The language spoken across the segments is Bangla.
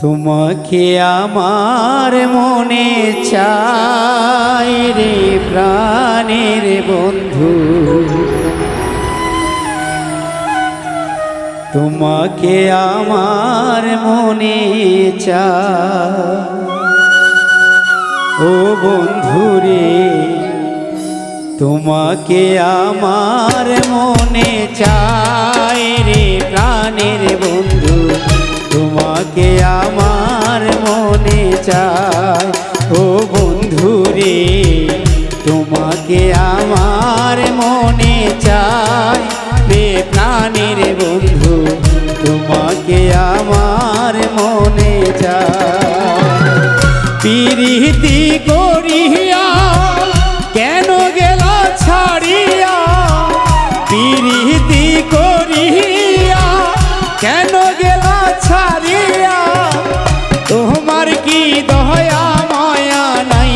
তোমাকে আমার মনে চাই রে প্রাণের বন্ধু। তোমাকে আমার মনে চাই। ও বন্ধু রে, তোমাকে আমার মনে চাই। পিরিতি করিয়া কেন গেল ছাড়িয়া? পিরিতি করিয়া কেন গেল ছাড়িয়া? তোমার কি দয়া, মায়া নাই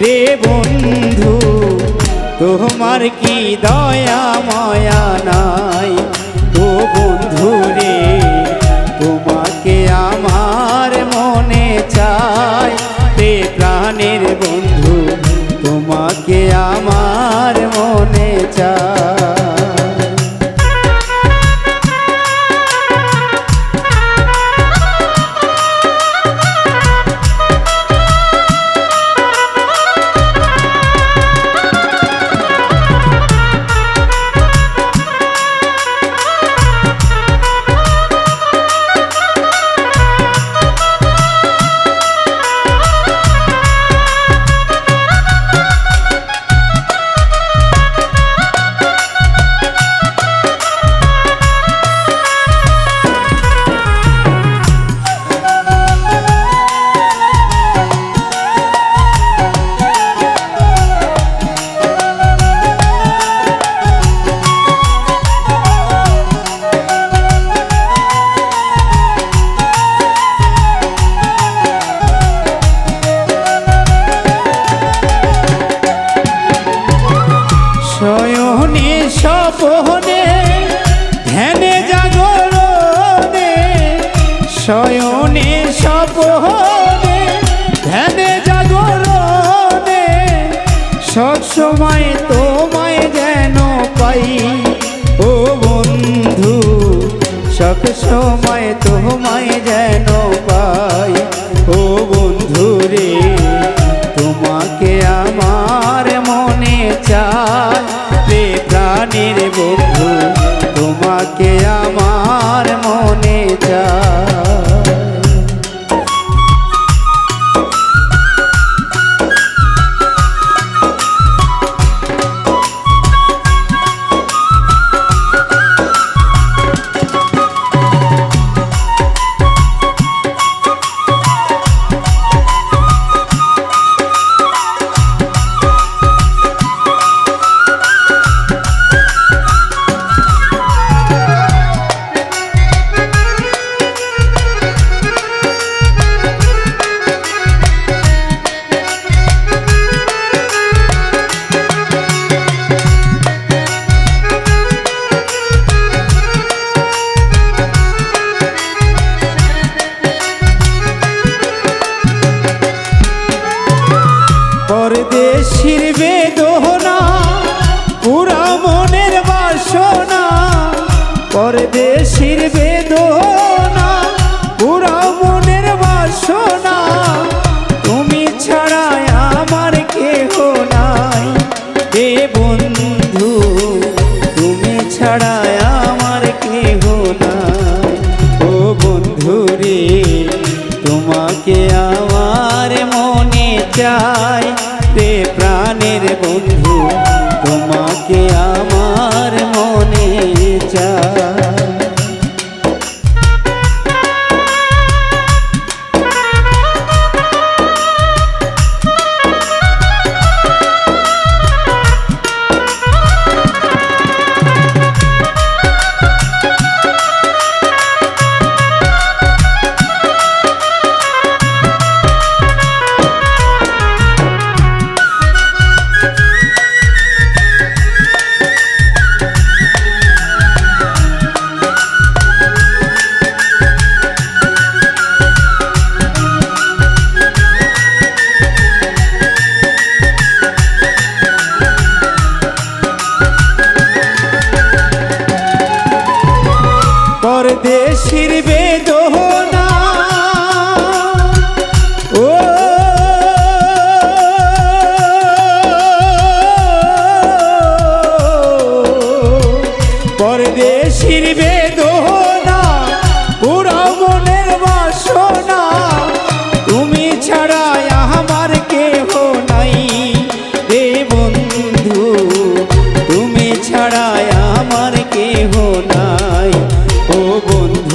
রে বন্ধু? তোমার কি দয়া সময় তোমায় যেন পরদেশির বেদনা, পুরা মনের বাসনা। পরদেশির বেদনা, পুরা মনের বাসনা। তুমি ছাড়া আমার কেহ নাই। হে বন্ধু, তুমি ছাড়া আমার কেহ নাই। ও বন্ধু রে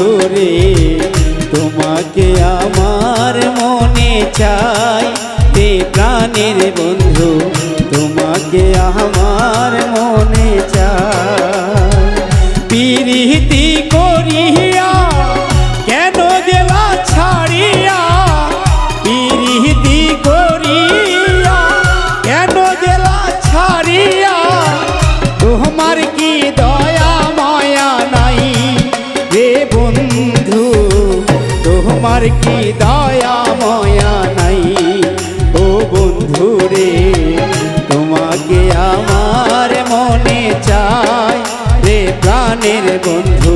ধরে তোমাকে আমার মনে চাই। রে প্রাণের বন্ধু, তোমাকে আমার মনে চাই। পিরিতি করিয়া কেন গেলা ছাড়িয়া? পিরিতি করিয়া কেন গেলা ছাড়িয়া? তোমার কি দ তোমার কি দয়া, মায়া নাই? ও বন্ধু রে তোমাকে আমার মনে চাই। রে প্রাণের বন্ধু,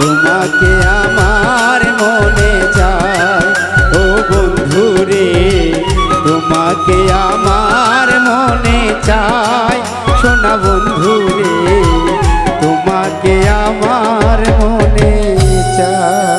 তোমাকে আমার মনে চাই। ও বন্ধু রে তোমাকে আমার মনে চাই। সোনা বন্ধু রে তোমাকে আমার মনে চাই।